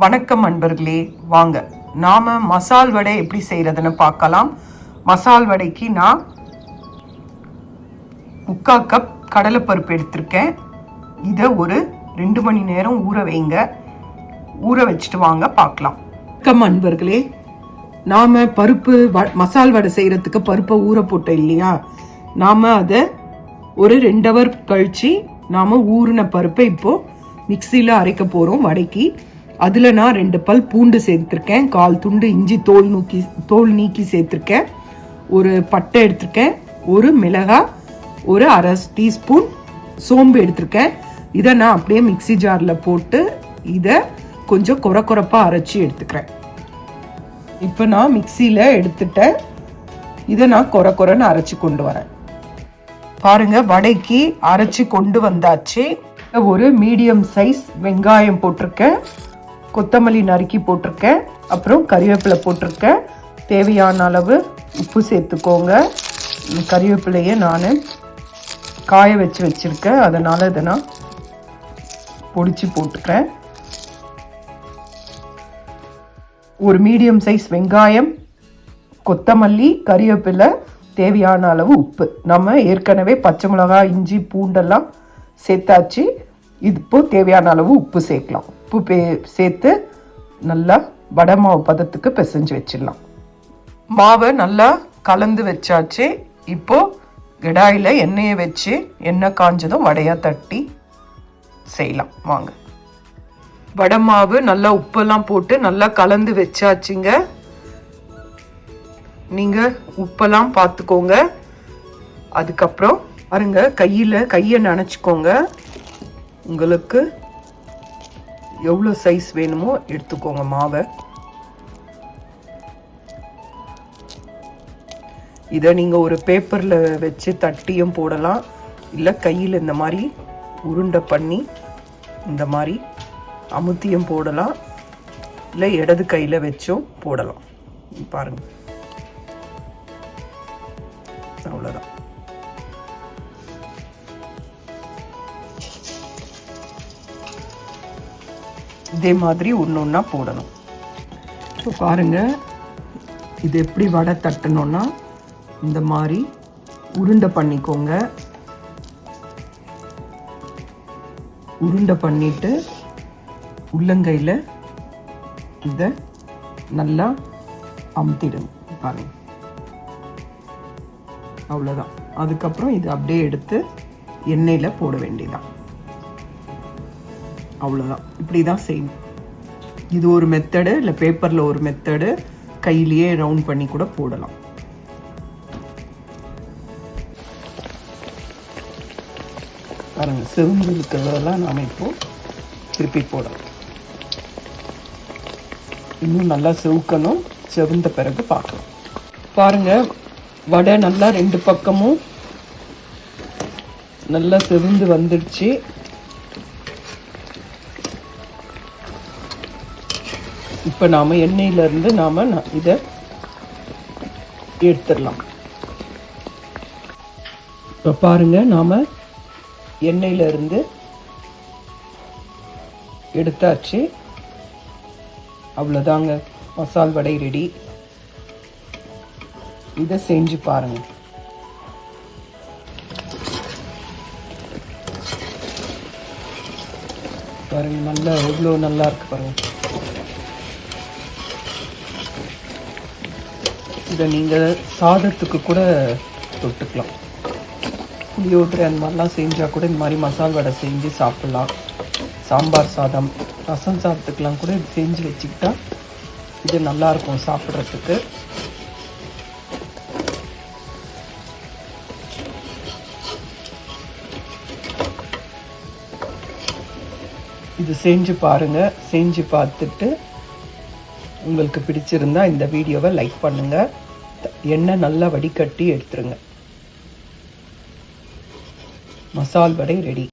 வணக்கம் அன்பர்களே. வாங்க நாம் மசால் வடை எப்படி செய்கிறதுன்னு பார்க்கலாம். மசால் வடைக்கு நான் முக்கால் கப் கடலைப்பருப்பு எடுத்திருக்கேன். இதை ஒரு ரெண்டு மணி நேரம் ஊற வைங்க. ஊற வச்சுட்டு வாங்க பார்க்கலாம். வணக்கம் அன்பர்களே. நாம் பருப்பு வ- மசால் வடை செய்கிறதுக்கு பருப்பை ஊற போட்டோம் இல்லையா? நாம் அதை ஒரு ரெண்டு ஹவர் கழிச்சு நாம் ஊறின பருப்பை இப்போது மிக்சியில் அரைக்க போகிறோம் வடைக்கு. அதில் நான் ரெண்டு பல் பூண்டு சேர்த்துருக்கேன். கால் துண்டு இஞ்சி தோல் நூக்கி தோல் நீக்கி சேர்த்துருக்கேன். ஒரு பட்டை எடுத்திருக்கேன். ஒரு மிளகாய் ஒரு அரை டீஸ்பூன் சோம்பு எடுத்திருக்கேன். இதை நான் அப்படியே மிக்ஸி ஜாரில் போட்டு இதை கொஞ்சம் குறை குறைப்பாக அரைச்சி எடுத்துக்கிறேன். இப்போ நான் மிக்சியில் எடுத்துட்டேன். இதை நான் குறை குறைன்னு அரைச்சி கொண்டு வரேன். பாருங்கள் வடைக்கு அரைச்சி கொண்டு வந்தாச்சு. ஒரு மீடியம் சைஸ் வெங்காயம் போட்டிருக்கேன். கொத்தமல்லி நறுக்கி போட்டிருக்கேன். அப்புறம் கறிவேப்பிலை போட்டிருக்கேன். தேவையான அளவு உப்பு சேர்த்துக்கோங்க. கறிவேப்பிலையை நான் காய வச்சு வச்சுருக்கேன். அதனால் இதை நான் பொடிச்சு போட்டுக்கிறேன். ஒரு மீடியம் சைஸ் வெங்காயம் கொத்தமல்லி கறிவேப்பிலை தேவையான அளவு உப்பு. நம்ம ஏற்கனவே பச்சை மிளகாய் இஞ்சி பூண்டெல்லாம் சேர்த்தாச்சு. இது இப்போ தேவையான அளவு உப்பு சேர்க்கலாம். உப்பு பே சேர்த்து நல்லா வடை மாவு பதத்துக்கு பிசைஞ்சு வச்சிடலாம். மாவை நல்லா கலந்து வச்சாச்சு. இப்போது கடாயில் எண்ணெயை வச்சு எண்ணெய் காஞ்சதும் வடையாக தட்டி செய்யலாம். வாங்க. வடை மாவு நல்லா உப்பெல்லாம் போட்டு நல்லா கலந்து வச்சாச்சுங்க. நீங்கள் உப்பெல்லாம் பார்த்துக்கோங்க. அதுக்கப்புறம் பாருங்க கையில் கையை நினச்சிக்கோங்க. உங்களுக்கு எவ்வளோ சைஸ் வேணுமோ எடுத்துக்கோங்க மாவை. இதை நீங்கள் ஒரு பேப்பரில் வச்சு தட்டியும் போடலாம். இல்லை கையில் இந்த மாதிரி உருண்டை பண்ணி இந்த மாதிரி அமுத்தியும் போடலாம். இல்லை இடது கையில் வச்சும் போடலாம். பாருங்கள் அவ்வளோதான் இதே மாதிரி ஒன்று ஒன்றா போடணும். ஸோ பாருங்க இது எப்படி வடை தட்டணும்னா இந்த மாதிரி உருண்டை பண்ணிக்கோங்க. உருண்டை பண்ணிட்டு உள்ளங்கையில் இதை நல்லா அமுத்திடுங்க பாருங்க. அவ்வளோதான் அதுக்கப்புறம் இது அப்படியே எடுத்து எண்ணெயில் போட வேண்டியதான் அவ்வளோதான் இப்படி தான் செய்யணும் இது ஒரு மெத்தடு இல்லை பேப்பரில் ஒரு மெத்தடு கையிலேயே ரவுண்ட் பண்ணி கூட போடலாம். பாருங்க சிவந்து இருக்கிறதெல்லாம் நாம் இப்போ திருப்பி போடலாம். இன்னும் நல்லா செவுக்கணும். செவந்த பிறகு பார்க்கலாம். பாருங்க வடை நல்லா ரெண்டு பக்கமும் நல்லா செவந்து வந்துடுச்சு. இப்போ நாம் எண்ணெயிலேருந்து நாம் இதை எடுத்துடலாம். இப்போ பாருங்க நாம் எண்ணெயிலேருந்து எடுத்தாச்சு. அவ்வளோதாங்க. மசால் வடை ரெடி இதை செஞ்சு பாருங்கள் பாருங்க நல்லா எவ்வளோ நல்லா இருக்கு பாருங்க. இதை நீங்கள் சாதத்துக்கு கூட தொட்டுக்கலாம். புளியோதரை அந்த மாதிரிலாம் செஞ்சால் கூட இந்த மாதிரி மசால் வடை செஞ்சு சாப்பிட்லாம். சாம்பார் சாதம் ரசம் சாதத்துக்கெலாம் கூட இது செஞ்சு வச்சுக்கிட்டா இது நல்லாயிருக்கும் சாப்பிட்றதுக்கு. இது செஞ்சு பாருங்க செஞ்சு பார்த்துட்டு உங்களுக்கு பிடிச்சிருந்தா இந்த வீடியோவை லைக் பண்ணுங்க. எண்ணெய் நல்லா வடிகட்டி எடுத்துருங்க. மசால் வடை ரெடி